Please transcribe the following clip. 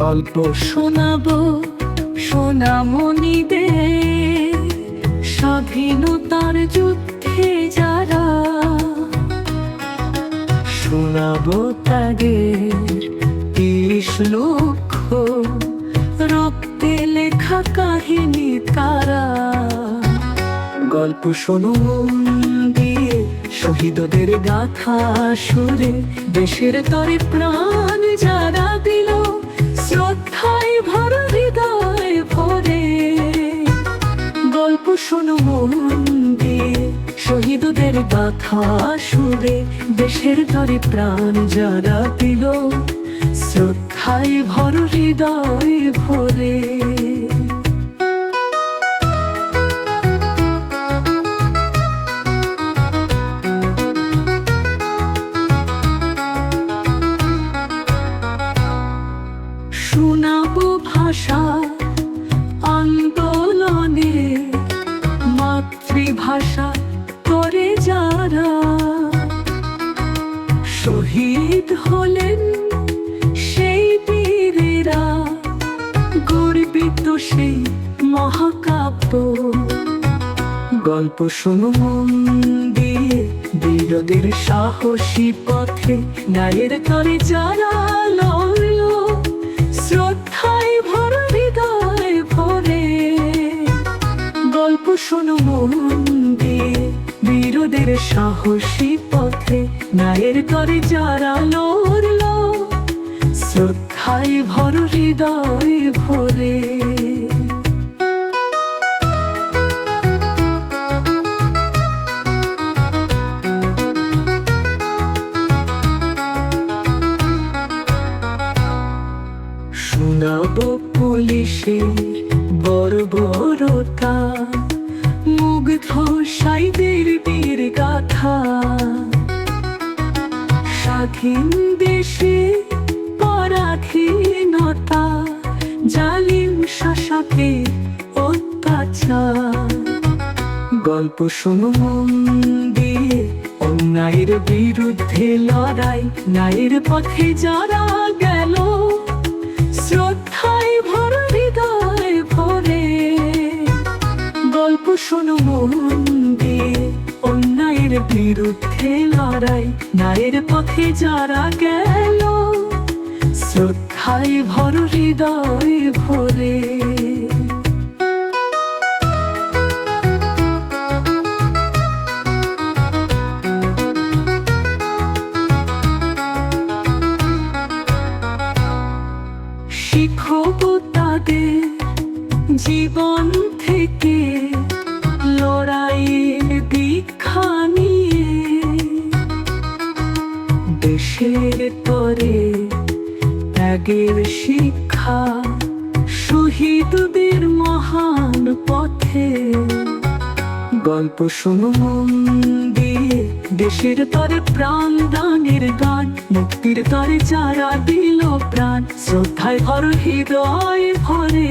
গল্প শোনাবো, সোনামণিদের স্বাধীনতার যুদ্ধে যারা শোনাবো তাদের তিরিশ লক্ষ রক্তে লেখা কাহিনী তারা। গল্প শোনো দিয়ে শহীদদের গাথা সুরে, দেশের তরে প্রাণ যারা দিল শ্রদ্ধায় ভরা হৃদয় ভরে গল্প শোনো মন দিয়ে। শহীদদের গাথা সুরে দেশের ধরে প্রাণ যারা দিল শ্রদ্ধায় ভর হৃদয় ভরে ভাষা আন্দোলনে মাতৃভাষা করে যারা শহীদ হলেন সেই বীরেরা, গর্বিত সেই মহাকাব্য। গল্প শোনো মন দিয়ে বীরদের সাহসী পথে, ন্যায়ের তরে যারা মন দিয়ে বীরদের সাহসী পথে, ন্যায়ের তরে যারা লড়ল, শ্রদ্ধায় ভর হৃদয় ভরে। শোনাবো পুলিশের বর্বরতা সাইদের বীর গাথা। স্বাধীন দেশে পরাধীনতা, জালিম শাসকের অত্যাচার। গল্প শোনো, মন দিয়ে। অন্যায়ের বিরুদ্ধে লড়াই, ন্যায়ের পথে যারা গেল শোনো মন দিয়ে। অন্যায়ের বিরুদ্ধে লড়াই, ন্যায়ের পথে যারা গেল, শ্রদ্ধায় ভর হৃদয় ভরে। শিখব তাদের দেশের ত্যাগের শিক্ষা, শহীদদের মহান পথে। গল্প শোনো, মন দিয়ে দেশের তরে প্রাণ, দানের গান, মুক্তির তরে যারা দিল প্রাণ। শ্রদ্ধায় ভর, হৃদয় ভরে